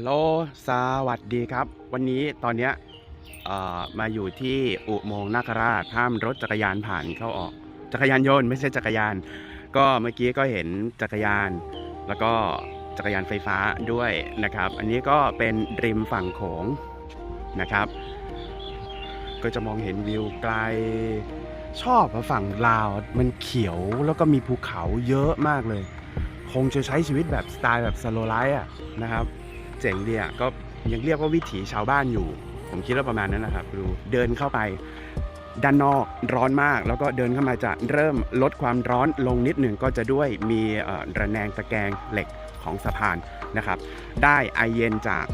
ฮัลโหล สวัสดีครับ วันนี้ตอนเนี้ยมาอยู่ที่อุโมงค์นาคราชห้ามรถจักรยานผ่านเข้าออก จักรยานยนต์ไม่ใช่จักรยาน ก็เมื่อกี้ก็เห็นจักรยาน แล้วก็จักรยานไฟฟ้าด้วยนะครับ อันนี้ก็เป็นริมฝั่งโขงนะครับ ก็จะมองเห็นวิวไกล ชอบฝั่งลาวมันเขียวแล้วก็มีภูเขาเยอะมากเลย คงจะใช้ชีวิตแบบสไตล์แบบสโลไลฟ์อะนะครับ เจ๋งดีอะก็ยังเรียกว่าวิถีชาวบ้านอยู่ ผมคิดว่าประมาณนั้นนะครับดูเดินเข้าไปด้านนอกร้อนมาก แล้วก็เดินเข้ามาจะเริ่มลดความร้อนลงนิดหนึ่งก็จะด้วยมีระแนงตะแกรงเหล็กของสะพานนะครับ ได้ไอเย็นจาก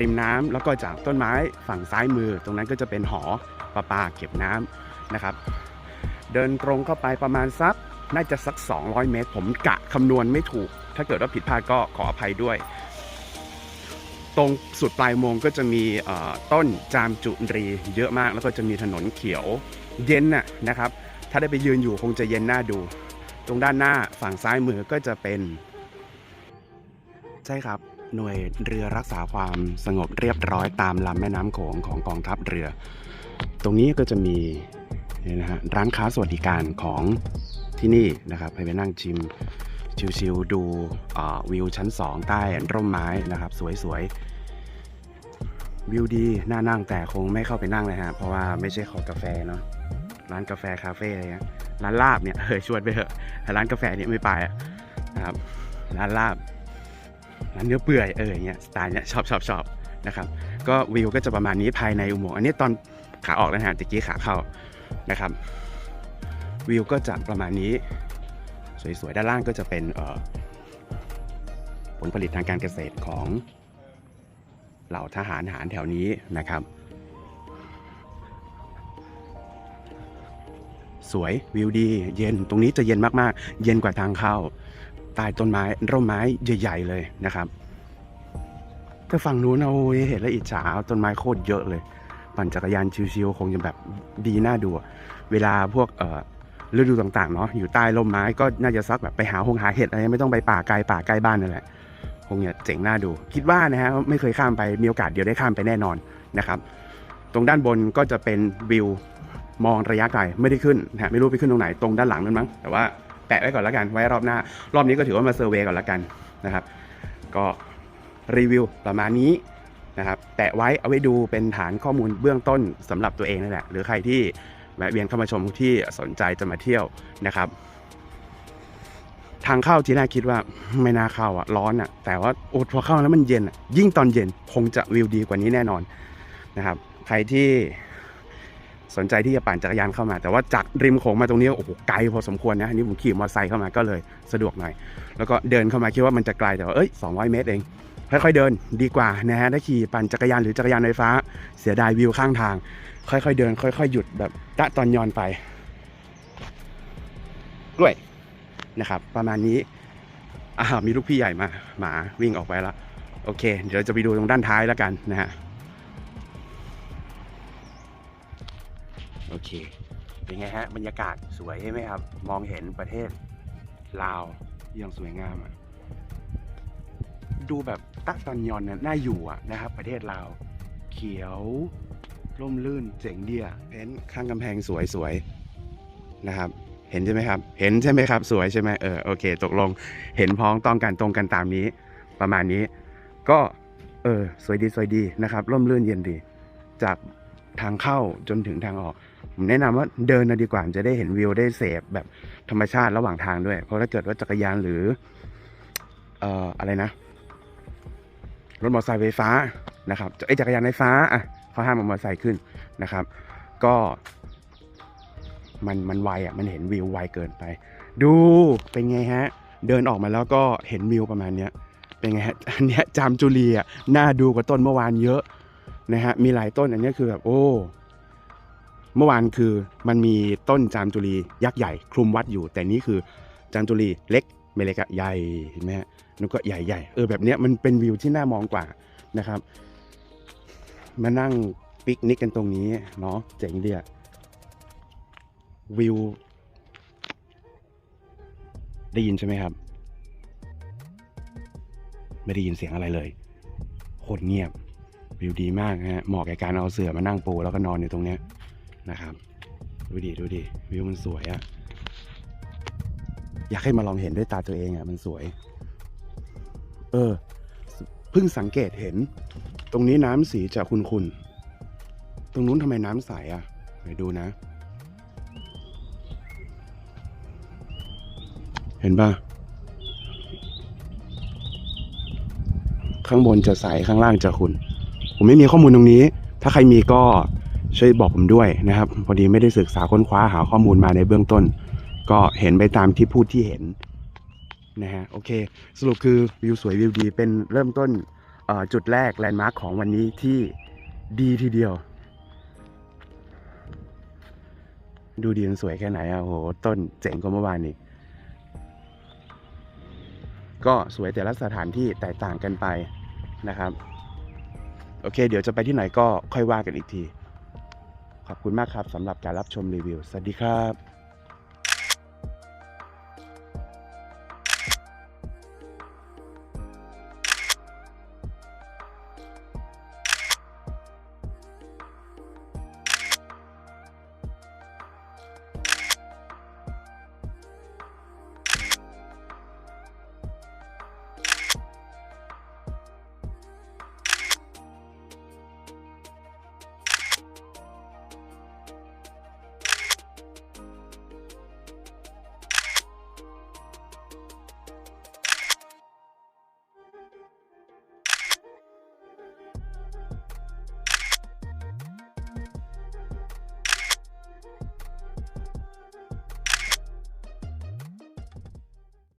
ริมน้ำแล้วก็จากต้นไม้ฝั่งซ้ายมือ ตรงนั้นก็จะเป็นหอประปาเก็บน้ำนะครับ เดินตรงเข้าไปประมาณสักน่าจะสัก 200 เมตร ผมกะคำนวณไม่ถูก ถ้าเกิดว่าผิดพลาดก็ขออภัยด้วย ตรงสุดปลายมงก็จะมีต้นจามจุรีเยอะมาก แล้วก็จะมีถนนเขียวเย็นน่ะนะครับ ถ้าได้ไปยืนอยู่คงจะเย็นหน้าดู ตรงด้านหน้าฝั่งซ้ายมือก็จะเป็น ใช่ครับหน่วยเรือรักษาความสงบเรียบร้อยตามลำแม่น้ำโขงของกองทัพเรือ ตรงนี้ก็จะมีนะฮะร้านค้าสวัสดิการของที่นี่นะครับให้ไปนั่งชิม ชิวๆดูวิวชั้น 2 ใต้ร่มไม้นะครับ สวยๆ วิวดี น่านั่งแต่คงไม่เข้าไปนั่งเลยฮะ เพราะว่าไม่ใช่คอกาแฟเนาะร้านกาแฟคาเฟ่อะไรเงี้ยร้านลาบเนี่ยเออชวนไปเถอะร้านกาแฟเนี่ยไม่ไปอะนะครับร้านลาบร้านเนื้อเปื่อยเออเงี้ยสไตล์เนี้ยชอบชอบชอบนะครับก็วิวก็จะประมาณนี้ภายในอุโมงค์อันนี้ตอนขาออกแล้วนะฮะตะกี้ขาเข้านะครับ วิวก็จะประมาณนี้ สวยๆ ด้านล่างก็จะเป็นผลผลิตทางการเกษตรของเหล่าทหารหารแถวนี้นะครับ สวยวิวดี เย็นตรงนี้จะเย็นมากๆ เย็นกว่าทางเข้าใต้ต้นไม้ร่มไม้ใหญ่ ๆ เลยนะครับแต่ฝั่งนู้นเอาเห็นแล้วอิจฉาต้นไม้โคตรเยอะเลย ปั่นจักรยานชิวๆคงจะแบบดีน่าดู เวลาพวกเอ่อ ฤดูต่างๆเนาะอยู่ใต้ร่มไม้ก็น่าจะซักแบบไปหาหงหาเห็ดอะไรไม่ต้องไปป่าไกลป่าใกล้บ้านนั่นแหละคงเนี่ยเจ๋งน่าดู คิดว่านะฮะไม่เคยข้ามไปมีโอกาสเดี๋ยวได้ข้ามไปแน่นอนนะครับ ตรงด้านบนก็จะเป็นวิวมองระยะไกลไม่ได้ขึ้นนะไม่รู้ไปขึ้นตรงไหนตรงด้านหลังนั่นมั้งแต่ว่าแปะไว้ก่อนแล้วกันไว้รอบหน้า รอบนี้ก็ถือว่ามาเซอร์เวยก่อนแล้วกันนะครับ ก็รีวิวประมาณนี้นะครับแปะไว้เอาไว้ดูเป็นฐานข้อมูลเบื้องต้นสำหรับตัวเองนั่นแหละหรือใครที่ แวะเวียนเข้ามาชมที่สนใจจะมาเที่ยวนะครับ ทางเข้าที่น่าคิดว่าไม่น่าเข้าอะร้อนอะ แต่ว่าโอ้พอเข้าแล้วมันเย็นอะยิ่งตอนเย็นคงจะวิวดีกว่านี้แน่นอนนะครับ ใครที่สนใจที่จะปั่นจักรยานเข้ามา แต่ว่าจากริมโขงมาตรงนี้โอ้โหไกลพอสมควรนะอันนี้ผมขี่มอเตอร์ไซค์เข้ามาก็เลยสะดวกหน่อย แล้วก็เดินเข้ามาคิดว่ามันจะไกลแต่ว่าเอ้ย200 เมตรเอง ค่อยๆเดินดีกว่านะฮะถ้าขี่ปั่นจักรยานหรือจักรยานไฟฟ้า เสียดายวิวข้างทาง ค่อยๆเดิน ค่อย ๆ หยุดแบบตะตอนยอนไปด้วยนะครับ ประมาณนี้อ่ามีลูกพี่ใหญ่มาหมาวิ่งออกไปแล้วโอเค เดี๋ยวจะไปดูตรงด้านท้ายแล้วกันนะฮะโอเค เป็นไงฮะ บรรยากาศสวยใช่ไหมครับ มองเห็นประเทศลาวยังสวยงามอะ ดูแบบตักตอนยอนเนี่ยน่าอยู่อะนะครับ ประเทศลาว เขียว ร่มรื่นเจ๋งเดีอะเพ้นข้างกำแพงสวยสวยๆนะครับ เห็นใช่ไหมครับ เห็นใช่ไหมครับ สวยใช่ไหมเออโอเค ตกลงเห็นพ้องต้องกันตรงกันตามนี้ ประมาณนี้ ก็เออสวยดีสวยดีนะครับ ร่มรื่นเย็นดี จากทางเข้าจนถึงทางออกผมแนะนำว่าเดินนะดีกว่าจะได้เห็นวิวได้เสพแบบธรรมชาติระหว่างทางด้วย เพราะถ้าเกิดว่าจักรยานหรือ เอ่ออะไรนะ รถมอเตอร์ไซค์ไฟฟ้านะครับไอจักรยานไฟฟ้าอะเขาห้ามมอเตอร์ไซค์ขึ้นนะครับ ก็ มันมันไวอะมันเห็นวิวไวเกินไป ดูเป็นไงฮะ เดินออกมาแล้วก็เห็นวิวประมาณเนี้ยเป็นไงฮะอันเนี้ยจามจุลีอะน่าดูกว่าต้นเมื่อวานเยอะนะฮะมีหลายต้นอันเนี้ยคือแบบโอ้เมื่อวานคือมันมีต้นจามจุลียักษ์ใหญ่ คลุมวัดอยู่ แต่นี่คือจามจุลีเล็กไม่เล็กอะใหญ่เห็นไหมฮะ แล้วก็ใหญ่ๆเออแบบเนี้ยมันเป็นวิวที่น่ามองกว่านะครับ มานั่งปิกนิกกันตรงนี้เนาะเจ๋งเดีอะวิว ได้ยินใช่ไหมครับ ไม่ได้ยินเสียงอะไรเลยโคตรเงียบวิวดีมากฮะเหมาะแก่การเอาเสื่อมานั่งปูแล้วก็นอนอยู่ตรงเนี้ยนะครับ ดูดิดูดิวิวมันสวยอะอยากให้มาลองเห็นด้วยตาตัวเองอะมันสวย ออ เพิ่งสังเกตเห็น ตรงนี้น้ำสีจะขุ่นๆ ตรงนู้นทำไมน้ำใสอะไหนดูนะ เห็นปะข้างบนจะใส ข้างล่างจะขุ่น ผมไม่มีข้อมูลตรงนี้ ถ้าใครมีก็ช่วยบอกผมด้วยนะครับ พอดีไม่ได้ศึกษาค้นคว้าหาข้อมูลมาในเบื้องต้น ก็เห็นไปตามที่พูดที่เห็น นะฮะโอเค สรุปคือวิวสวยวิวดี เป็นเริ่มต้นจุดแรกแลนด์มาร์คของวันนี้ที่ดีทีเดียว ดูดีมันสวยแค่ไหนอะโอ้โหต้นเจ๋งกว่าเมื่อวานอีกก็สวยแต่ละสถานที่แตกต่างกันไปนะครับ โอเค เดี๋ยวจะไปที่ไหนก็ค่อยว่ากันอีกที ขอบคุณมากครับสำหรับการรับชมรีวิว สวัสดีครับ